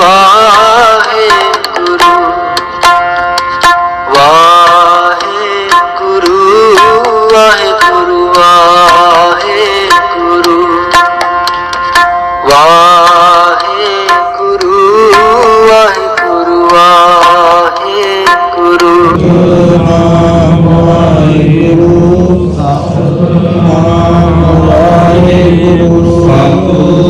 ਵਾਹਿਗੁਰੂ ਵਾਹਿਗੁਰੂ ਵਾਹਿਗੁਰੂ ਵਾਹਿਗੁਰੂ ਵਾਹਿਗੁਰੂ ਵਾਹਿਗੁਰੂ ਵਾਹਿਗੁਰੂ। ਨਾਮ ਵਾਹਿਗੁਰੂ ਸਤਿ ਨਾਮ ਵਾਹਿਗੁਰੂ ਸਤਿ